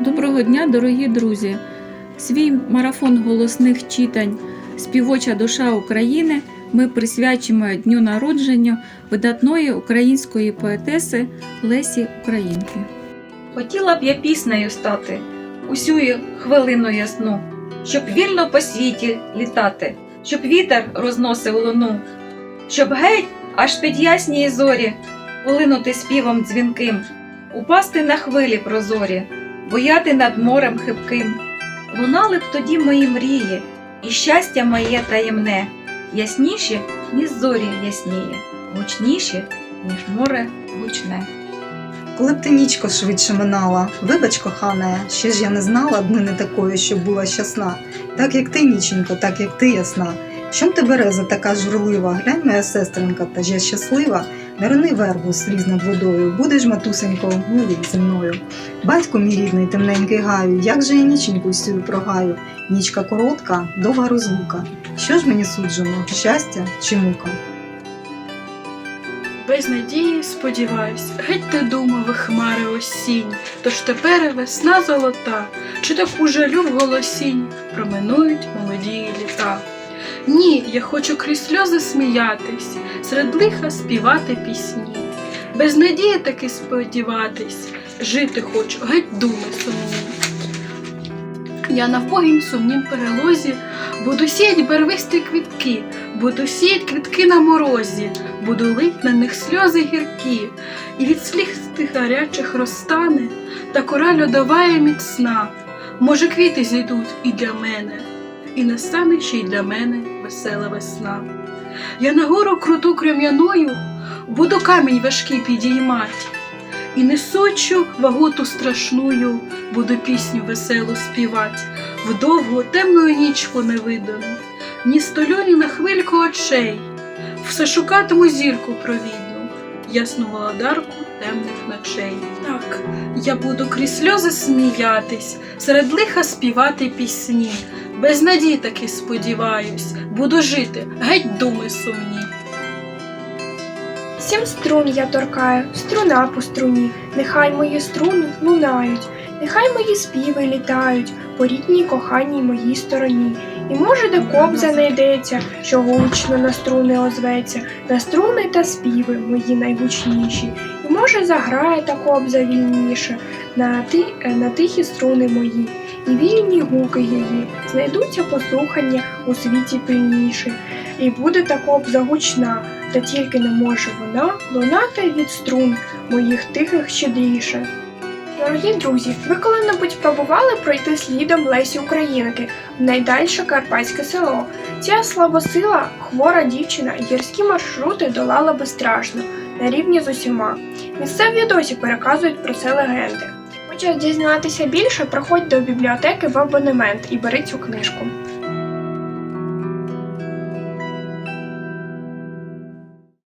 Доброго дня, дорогі друзі! Свій марафон голосних читань Співоча душа України ми присвячимо дню народження видатної української поетеси Лесі Українки. Хотіла б я піснею стати усю хвилину ясну, щоб вільно по світі літати, щоб вітер розносив луну, щоб геть аж під ясній зорі полинути співом дзвінким, упасти на хвилі прозорі бояти над морем хибким. Лунали б тоді мої мрії, і щастя моє таємне, ясніші, ніж зорі ясніє, гучніші, ніж море гучне. Коли б ти нічко швидше минала, вибач, кохана, ще ж я не знала дни не такої, щоб була щасна. Так як ти, ніченько, так як ти ясна. Чом ти береза така журлива, глянь, моя сестринка, та ж я щаслива, не вербу сліз над водою, будеш, матусенько, милий зі мною. Батько мій рідний, темненький гаю, як же я ніченьку сію прогаю? Нічка коротка, довга розлука. Що ж мені суджено, щастя чи мука? Без надії сподіваюсь, геть ти думав, хмари осінь, тож тепер весна золота, чи таку жалю в голосінь проминують молоді літа. Ні, я хочу крізь сльози сміятись, серед лиха співати пісні. Без надії таки сподіватись, жити хочу, геть думи сумні. Я на вбогім сумнім перелозі буду сіять барвисті квітки, буду сіять квітки на морозі, буду лить на них сльози гіркі, і від сліз тих гарячих розтане, та кора льодова і міцна. Може, квіти зійдуть і для мене, і настане ще й для мене весела весна. Я на гору круту крем'яною буду камінь важкий підіймать, і несучу ваготу страшную, буду пісню веселу співать, в довгу темну нічку невидану, ні столю, ні на хвильку очей, все шукатиму зірку провідну, ясну володарку темних ночей. Так, я буду крізь сльози сміятись, серед лиха співати пісні. Без надій таки сподіваюсь, буду жити, геть думи сумні. Сім струн я торкаю, струна по струні, нехай мої струни лунають, нехай мої співи літають по рідній коханій моїй стороні. І може, де кобза знайдеться, що гучно на струни озветься, на струни та співи мої найгучніші. Може заграє та кобза вільніше на, ти, на тихі струни мої, і вільні гуки її знайдуться послухання у світі пильніше, і буде та кобза гучна, та тільки не може вона лунати від струн моїх тихих щедріше. Дорогі друзі, ви коли-небудь пробували пройти слідом Лесі Українки в найдальше карпатське село. Ця слабосила, хвора дівчина гірські маршрути долала безстрашно, на рівні з усіма. Місцеві досі переказують про це легенди. Хочеш дізнатися більше, проходь до бібліотеки в абонемент і бери цю книжку.